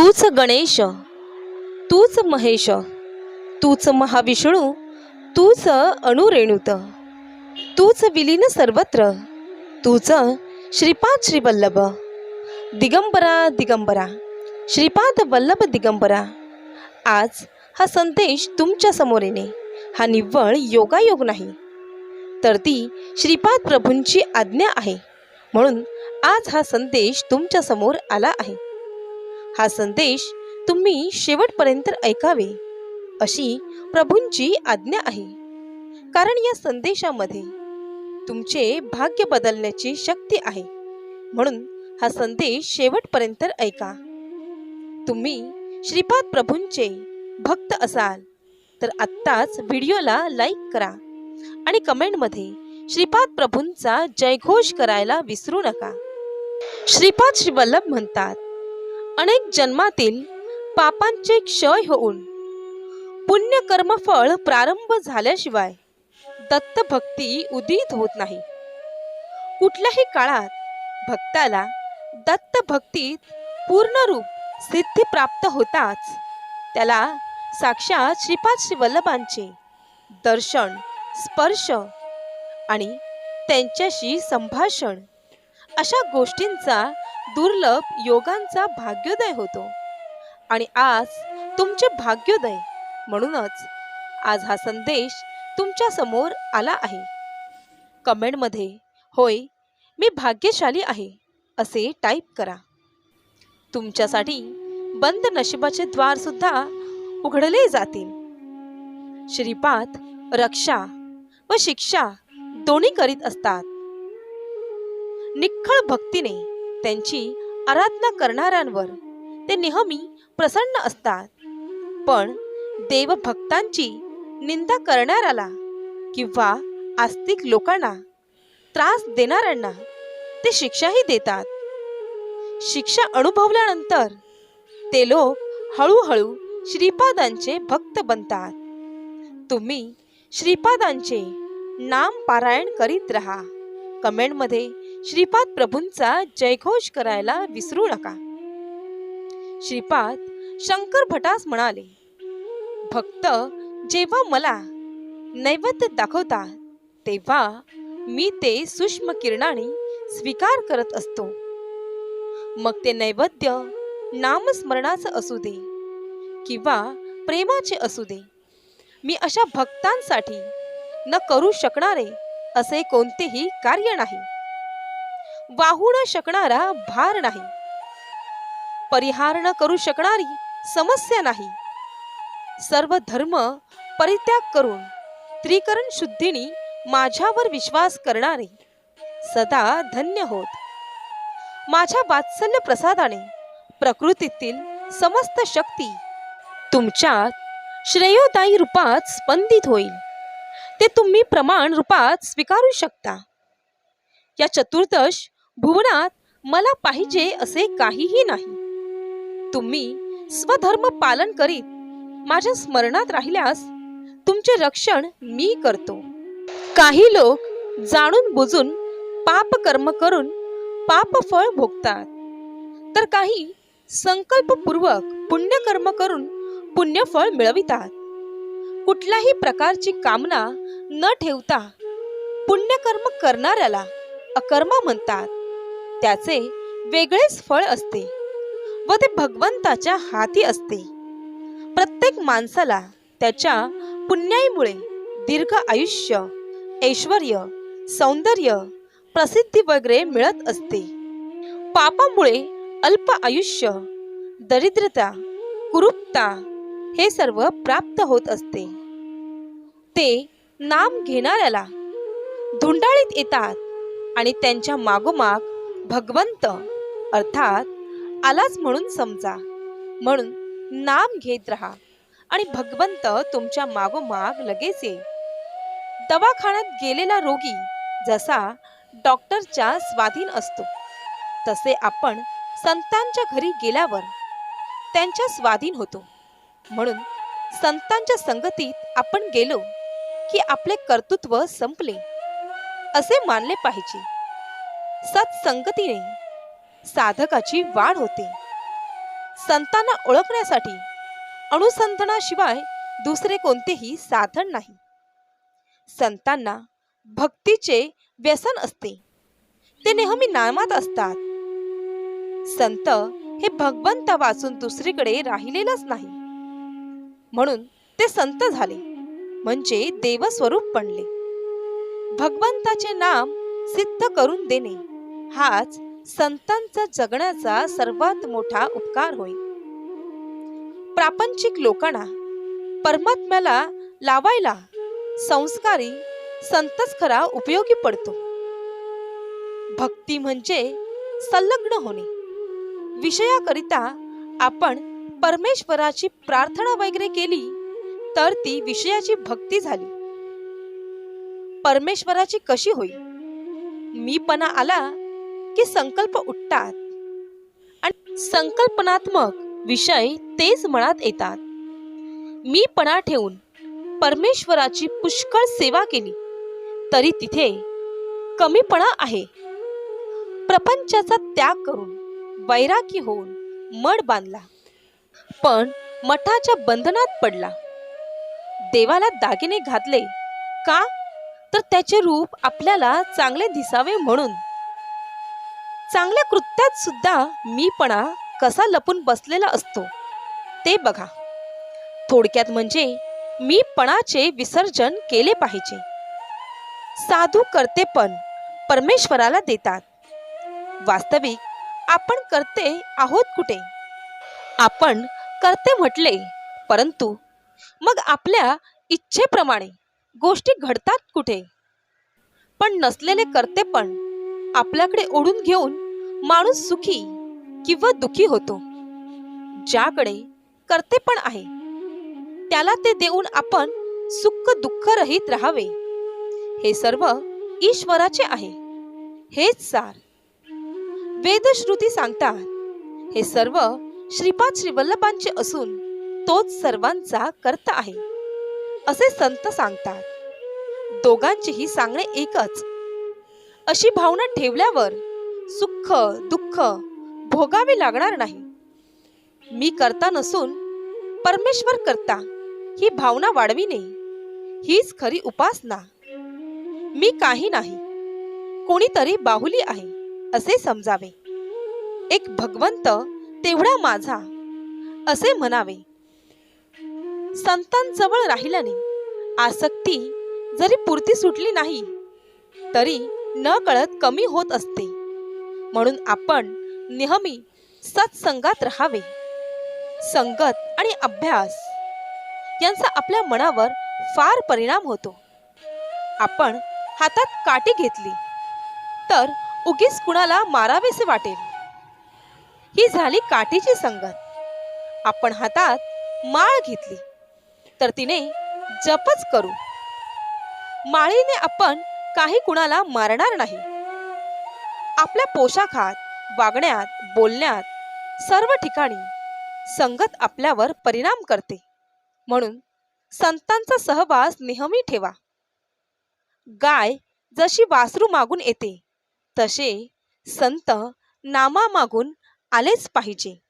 तूच गणेश तूच महेश तूच महाविष्णू तूच अणुरेणुत तूच विलीन सर्वत्र तूच श्रीपाद श्रीवल्लभ दिगंबरा दिगंबरा श्रीपाद वल्लभ दिगंबरा. आज हा संदेश तुमच्यासमोर येणे. हा निव्वळ योगायोग नाही. तर ती श्रीपाद प्रभूंची आज्ञा आहे. म्हणून आज हा संदेश तुमच्यासमोर आला आहे. हा संदेश तुम्ही शेवटपर्यंत ऐकावे अशी प्रभूंची आज्ञा आहे. कारण या संदेशामध्ये तुमचे भाग्य बदलण्याची शक्ती आहे. म्हणून हा संदेश शेवटपर्यंत ऐका. तुम्ही श्रीपाद प्रभूंचे भक्त असाल तर आत्ताच व्हिडिओला लाईक करा आणि कमेंटमध्ये श्रीपाद प्रभूंचा जयघोष करायला विसरू नका. श्रीपाद श्रीवल्लभ म्हणतात अनेक जन्मातील पापांचे क्षय होऊन पुण्य कर्मफळ प्रारंभ झाल्याशिवाय दत्तभक्ती उदित होत नाही. कुठल्याही काळात भक्ताला दत्तभक्तीत पूर्णरूप पूर्ण रूप सिद्धी प्राप्त होताच त्याला साक्षात श्रीपाद श्रीवल्लभांचे दर्शन स्पर्श आणि त्यांच्याशी संभाषण अशा गोष्टींचा दुर्लभ योगांचा भाग्योदय होतो. आणि आज तुमचे भाग्योदय म्हणूनच आज हा संदेश तुमच्यासमोर आला आहे. कमेंटमध्ये होय मी भाग्यशाली आहे असे टाईप करा. तुमच्यासाठी बंद नशिबाचे द्वार सुद्धा उघडले जातील. श्रीपाद रक्षा व शिक्षा दोन्ही करीत असतात. निखळ भक्तीने त्यांची आराधना करणाऱ्यांवर ते नेहमी प्रसन्न असतात. पण देवभक्तांची निंदा करणाऱ्याला किंवा आस्तिक लोकांना त्रास देणाऱ्यांना ते शिक्षाही देतात. शिक्षा अनुभवल्यानंतर ते लोक हळूहळू श्रीपादांचे भक्त बनतात. तुम्ही श्रीपादांचे नाम पारायण करीत रहा. कमेंटमध्ये श्रीपाद प्रभूंचा जयघोष करायला विसरू नका. श्रीपाद शंकर भटास म्हणाले भक्त जेव्हा मला नैवेद्य दाखवतात तेव्हा मी ते सूक्ष्म किरणाने स्वीकार करत असतो. मग ते नैवेद्य नामस्मरणाचं असू दे किंवा प्रेमाचे असू दे. मी अशा भक्तांसाठी न करू शकणारे असे कोणतेही कार्य नाही. वाहू न शकणारा भार नाही. परिहार न करू शकणारी समस्या नाही. सर्व धर्म परित्याग करून त्रिकरण शुद्धीने माझ्यावर विश्वास करणारे सदा धन्य होत. माझ्या वात्सल्य प्रसादाने प्रकृतीतील समस्त शक्ती तुमच्यात श्रेयोदायी रूपात स्पंदित होईल. ते तुम्ही प्रमाण रूपात स्वीकारू शकता. या चतुर्दश भुवनात मला पाहिजे असे काहीही नाही. तुम्ही स्वधर्म पालन करीत माझ्या स्मरणात राहिल्यास तुमचे रक्षण मी करतो. काही लोक जाणून बुजून पाप कर्म करून पापफळ भोगतात. तर काही संकल्पपूर्वक पुण्यकर्म करून पुण्यफळ मिळवितात. कुठल्याही प्रकारची कामना न ठेवता पुण्यकर्म करणाऱ्याला अकर्मा म्हणतात. त्याचे वेगळेच फळ असते व ते भगवंताच्या हाती असते. प्रत्येक माणसाला त्याच्या पुण्याईमुळे दीर्घ आयुष्य ऐश्वर सौंदर्य प्रसिद्धी वगैरे मिळत असते. पापामुळे अल्प आयुष्य दरिद्रता कुरूपता हे सर्व प्राप्त होत असते. ते नाम घेणाऱ्याला धुंडाळीत येतात आणि त्यांच्या मागोमाग भगवंत अर्थात आलाच म्हणून समजा. म्हणून नाम घेत राहा आणि भगवंत तुमच्या मागोमाग लगेच येईल दवाखान्यात गेलेला रोगी जसा डॉक्टरच्या स्वाधीन असतो तसे आपण संतांच्या घरी गेल्यावर त्यांच्या स्वाधीन होतो. म्हणून संतांच्या संगतीत आपण गेलो की आपले कर्तृत्व संपले असे मानले पाहिजे. सत्संगतीने साधकाची वाढ होते. संतांना ओळखण्यासाठी अनुसंधानाशिवाय दुसरे कोणतेही साधन नाही. संतांना भक्तीचे व्यसन असते. ते नेहमी नामात असतात. संत हे भगवंत वाचून दुसरीकडे राहिलेलंच नाही. म्हणून ते संत झाले म्हणजे देवस्वरूप बनले. भगवंताचे नाम सिद्ध करून देणे. हाच संतांचा जगण्याचा सर्वात मोठा उपकार होय. प्रापंचिक लोकांना परमात्म्याला लावायला संस्कारी संतच खरा उपयोगी पडतो. भक्ती म्हणजे संलग्न होणे. विषयाकरिता आपण परमेश्वराची प्रार्थना वगैरे केली तर ती विषयाची भक्ती झाली. परमेश्वराची कशी होईल मीपणा आला की संकल्प उठतात. आणि संकल्पनात्मक विषय तेच मनात येतात. मीपणा ठेवून परमेश्वराची पुष्कळ सेवा केली तरी तिथे कमीपणा आहे. प्रपंचाचा त्याग करून वैरागी होऊन मड बांधला पण मठाच्या बंधनात पडला. देवाला दागिने घातले का? तर त्याचे रूप आपल्याला चांगले दिसावे म्हणून चांगल्या कृत्यात सुद्धा मीपणा कसा लपून बसलेला असतो ते बघा. थोडक्यात म्हणजे मीपणाचे विसर्जन केले पाहिजे. साधू करते पण परमेश्वराला देतात. वास्तविक आपण करते आहोत कुठे? आपण करते म्हटले परंतु मग आपल्या इच्छेप्रमाणे गोष्टी घडतात कुठे? पण नसलेले करते पण आपल्याकडे ओढून घेऊन माणूस सुखी किंवा दुखी होतो. ज्याकडे करते पण आहे त्याला ते देऊन आपण सुख दुःख रहित राहावे. हे सर्व ईश्वराचे आहे. हेच सार. वेदश्रुती सांगतात हे सर्व श्रीपाद श्रीवल्लभांचे असून तोच सर्वांचा कर्ता आहे. असे संत सांगतात. दोघांचेही सांगणे एकच अशी भावना ठेवल्यावर सुख दुःख भोगावे लागणार नाही. मी करता नसून परमेश्वर करता ही भावना वाढविणे हीच खरी उपासना. मी काही नाही कोणीतरी बाहुली आहे असे समजावे. एक भगवंत तेवढा माझा असे म्हणावे. संतांजवळ राहिल्याने आसक्ती जरी पुरती सुटली नाही तरी न कळत कमी होत असते. म्हणून आपण नेहमी सत्संगात राहावे. संगत आणि अभ्यास यांचा आपल्या मनावर फार परिणाम होतो. आपण हातात काठी घेतली तर उगीच कुणाला मारावेसे वाटेल. ही झाली काठीची संगत. आपण हातात माळ घेतली तर तिने जपच करू. माळीने आपण काही कुणाला मारणार नाही. आपल्या पोशाखात वागण्यात बोलण्यात सर्व ठिकाणी संगत आपल्यावर परिणाम करते. म्हणून संतांचा सहवास नेहमी ठेवा. गाय जशी वासरू मागून येते तसे संत नामा मागून आलेच पाहिजे.